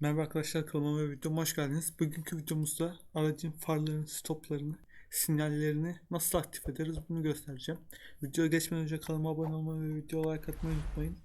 Merhaba arkadaşlar kanalıma ve videoma hoş geldiniz. Bugünkü videomuzda aracın farlarını, stoplarını, sinyallerini nasıl aktif ederiz bunu göstereceğim. Videoya geçmeden önce kanalıma abone olmayı ve video like atmayı unutmayın.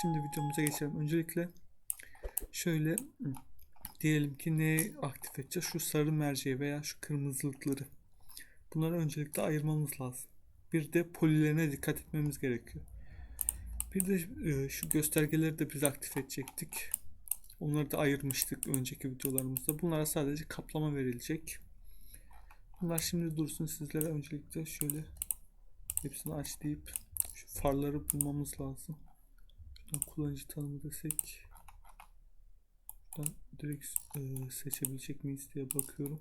Şimdi videomuza geçelim. Öncelikle şöyle diyelim ki neyi aktif edeceğiz? Şu sarı merceği veya şu kırmızılıkları. Bunları öncelikle ayırmamız lazım. Bir de polilerine dikkat etmemiz gerekiyor. Bir de e, şu göstergeleri de biz aktif edecektik. Onları da ayırmıştık önceki videolarımızda. Bunlara sadece kaplama verilecek. Bunlar şimdi dursun sizlere öncelikle şöyle hepsini aç deyip şu farları bulmamız lazım. Şuradan kullanıcı tanımı desek şuradan direkt e, seçebilecek miyiz diye bakıyorum.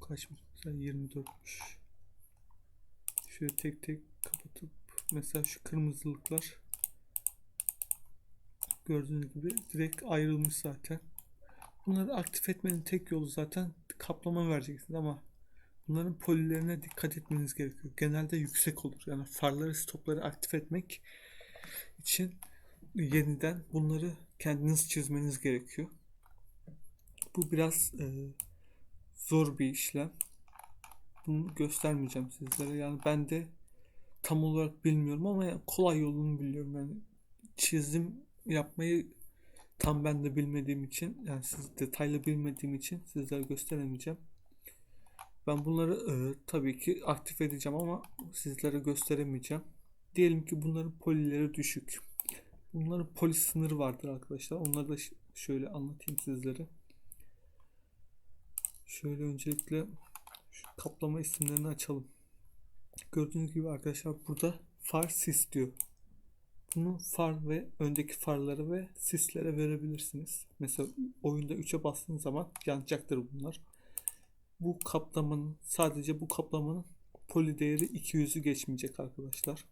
Kaçmış? Mesela 24'müş. Şöyle tek tek mesela şu kırmızılıklar gördüğünüz gibi direkt ayrılmış zaten. Bunları aktif etmenin tek yolu zaten kaplama vereceksiniz ama bunların polilerine dikkat etmeniz gerekiyor. Genelde yüksek olur. Yani farları, stopları aktif etmek için yeniden bunları kendiniz çizmeniz gerekiyor. Bu biraz e, zor bir işlem. Bunu göstermeyeceğim sizlere. Yani ben de tam olarak bilmiyorum ama kolay yolunu biliyorum. Yani çizim yapmayı tam ben de bilmediğim için yani siz detaylı bilmediğim için sizlere gösteremeyeceğim. Ben bunları e, tabii ki aktif edeceğim ama sizlere gösteremeyeceğim. Diyelim ki bunların polileri düşük. Bunların poli sınırı vardır arkadaşlar. Onları da şöyle anlatayım sizlere. Şöyle öncelikle şu kaplama isimlerini açalım. Gördüğünüz gibi arkadaşlar burada far sis diyor. Bunu far ve öndeki farları ve sislere verebilirsiniz. Mesela oyunda 3'e bastığınız zaman yanacaktır bunlar. Bu kaplamanın sadece bu kaplamanın poli değeri 200'ü geçmeyecek arkadaşlar.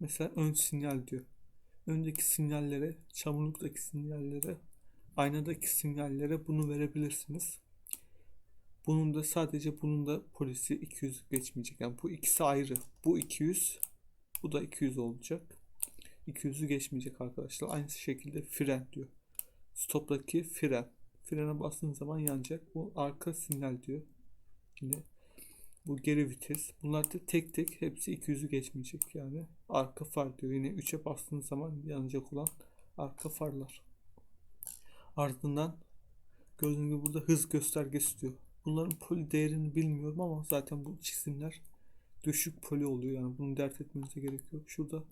Mesela ön sinyal diyor. Öndeki sinyallere, çamurluktaki sinyallere, aynadaki sinyallere bunu verebilirsiniz. Bunun da sadece bunun da polisi 200 geçmeyecek. Yani bu ikisi ayrı. Bu 200, bu da 200 olacak. 200'ü geçmeyecek arkadaşlar. Aynı şekilde fren diyor. Stop'taki fren. Frene bastığınız zaman yanacak. Bu arka sinyal diyor. Yine bu geri vites. Bunlar da tek tek hepsi 200'ü geçmeyecek yani. Arka far diyor. Yine 3'e bastığınız zaman yanacak olan arka farlar. Ardından gördüğünüz gibi burada hız göstergesi diyor. Bunların poli değerini bilmiyorum ama zaten bu çizimler düşük poli oluyor yani bunu dert etmenize gerek yok. Şurada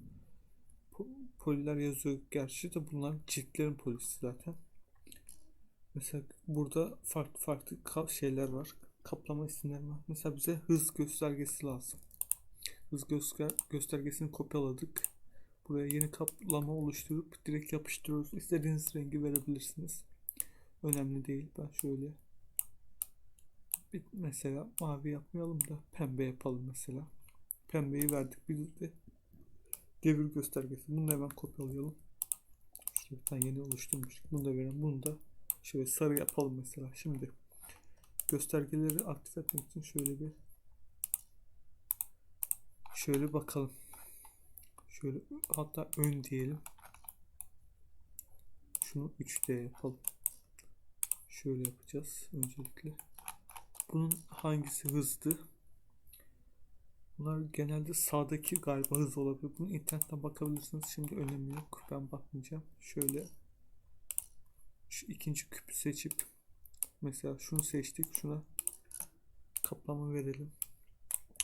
po- poliler yazıyor gerçi de bunlar ciltlerin polisi zaten. Mesela burada farklı farklı şeyler var. Kaplama isimleri var. Mesela bize hız göstergesi lazım. Hız göster göstergesini kopyaladık. Buraya yeni kaplama oluşturup direkt yapıştırıyoruz. İstediğiniz rengi verebilirsiniz. Önemli değil. Ben şöyle mesela mavi yapmayalım da pembe yapalım mesela. Pembeyi verdik. Bir de devir göstergesi. Bunu da hemen kopyalayalım. İşte bir tane yeni oluşturmuştuk. Bunu da verelim. Bunu da şöyle sarı yapalım mesela. Şimdi göstergeleri aktif etmek için şöyle bir şöyle bakalım. Şöyle hatta ön diyelim. Şunu 3D yapalım. Şöyle yapacağız öncelikle. Bunun hangisi hızlı? Bunlar genelde sağdaki galiba hız olabilir. Bunu internetten bakabilirsiniz. Şimdi önemi yok. Ben bakmayacağım. Şöyle şu ikinci küpü seçip mesela şunu seçtik. Şuna kaplama verelim.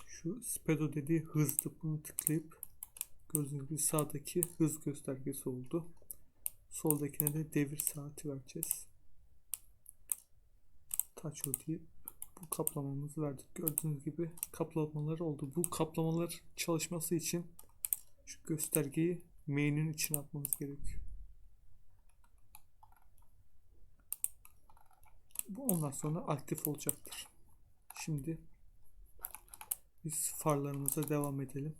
Şu speedo dediği hızdı. Bunu tıklayıp gördüğünüz gibi sağdaki hız göstergesi oldu. Soldakine de devir saati vereceğiz. Touch deyip bu kaplamamızı verdik. Gördüğünüz gibi kaplamalar oldu. Bu kaplamalar çalışması için şu göstergeyi main'in içine atmamız gerekiyor. Bu ondan sonra aktif olacaktır. Şimdi biz farlarımıza devam edelim.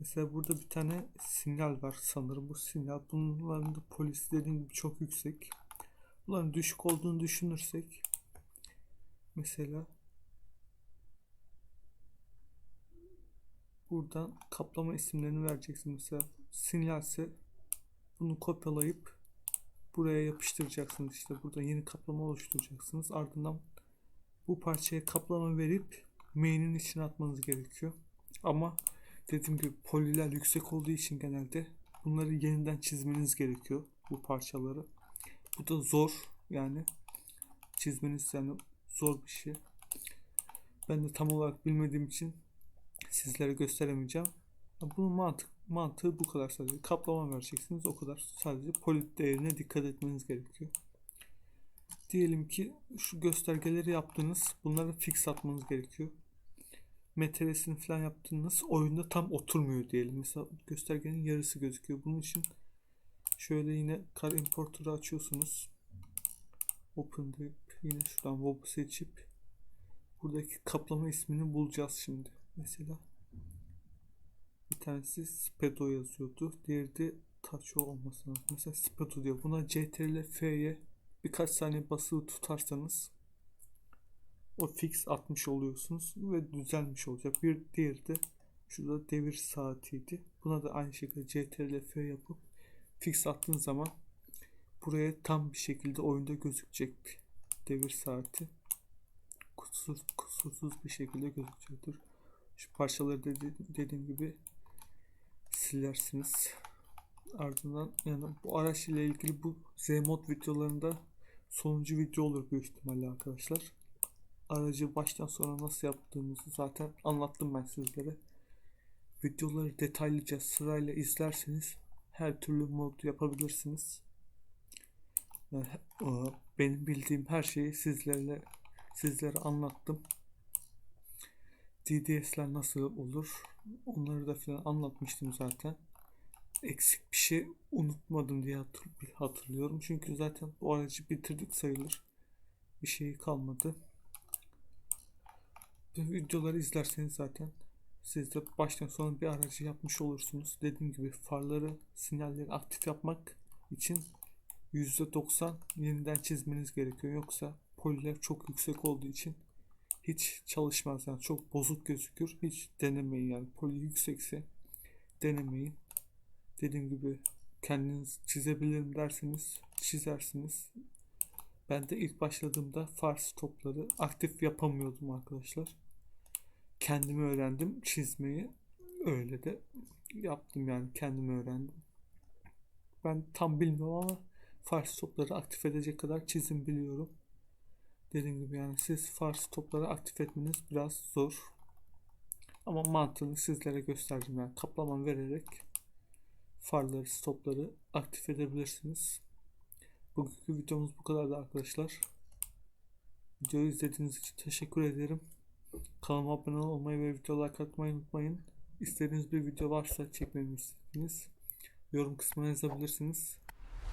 Mesela burada bir tane sinyal var sanırım bu sinyal. Bunların da polis dediğim gibi çok yüksek. Bunların düşük olduğunu düşünürsek mesela buradan kaplama isimlerini vereceksin. Mesela sinyalse bunu kopyalayıp buraya yapıştıracaksınız. İşte burada yeni kaplama oluşturacaksınız. Ardından bu parçaya kaplama verip main'in içine atmanız gerekiyor. Ama dediğim gibi poliler yüksek olduğu için genelde bunları yeniden çizmeniz gerekiyor bu parçaları. Bu da zor yani çizmeniz yani zor bir şey. Ben de tam olarak bilmediğim için sizlere gösteremeyeceğim. Bunun mantık mantığı bu kadar sadece. Kaplama vereceksiniz o kadar. Sadece polit değerine dikkat etmeniz gerekiyor. Diyelim ki şu göstergeleri yaptınız. Bunları fix atmanız gerekiyor. Metresini falan yaptığınız oyunda tam oturmuyor diyelim. Mesela göstergenin yarısı gözüküyor. Bunun için şöyle yine car importer'ı açıyorsunuz. Open deyip yine şuradan WOB seçip buradaki kaplama ismini bulacağız şimdi. Mesela bir tanesi Spedo yazıyordu. Diğeri de Tacho olması lazım. Mesela Spedo diyor. Buna CTRL F'ye birkaç saniye basılı tutarsanız o fix atmış oluyorsunuz ve düzelmiş olacak. Bir diğeri de şurada devir saatiydi. Buna da aynı şekilde CTRL F yapıp fix attığın zaman buraya tam bir şekilde oyunda gözükecek devir saati. Kusursuz, kusursuz bir şekilde gözükecektir. Şu parçaları dedi, dediğim gibi silersiniz. Ardından yani bu araç ile ilgili bu Z-Mod videolarında sonuncu video olur büyük ihtimalle arkadaşlar. Aracı baştan sona nasıl yaptığımızı zaten anlattım ben sizlere. Videoları detaylıca sırayla izlerseniz her türlü mod yapabilirsiniz. E, benim bildiğim her şeyi sizlerle sizlere anlattım. DDS'ler nasıl olur? Onları da falan anlatmıştım zaten. Eksik bir şey unutmadım diye hatır- hatırlıyorum. Çünkü zaten bu aracı bitirdik sayılır. Bir şey kalmadı. Bu videoları izlerseniz zaten siz de baştan sona bir aracı yapmış olursunuz. Dediğim gibi farları, sinyalleri aktif yapmak için %90 yeniden çizmeniz gerekiyor. Yoksa poliler çok yüksek olduğu için hiç çalışmaz. Yani çok bozuk gözükür. Hiç denemeyin yani. Poli yüksekse denemeyin. Dediğim gibi kendiniz çizebilirim derseniz çizersiniz. Ben de ilk başladığımda far stopları aktif yapamıyordum arkadaşlar. Kendimi öğrendim çizmeyi. Öyle de yaptım yani kendimi öğrendim. Ben tam bilmiyorum ama far stopları aktif edecek kadar çizim biliyorum. Dediğim gibi yani siz far stopları aktif etmeniz biraz zor. Ama mantığını sizlere gösterdim yani kaplama vererek farları, stopları aktif edebilirsiniz. Bugünkü videomuz bu kadardı arkadaşlar. Videoyu izlediğiniz için teşekkür ederim. Kanalıma abone olmayı ve video like atmayı unutmayın. İstediğiniz bir video varsa çekmemi istediğiniz yorum kısmına yazabilirsiniz.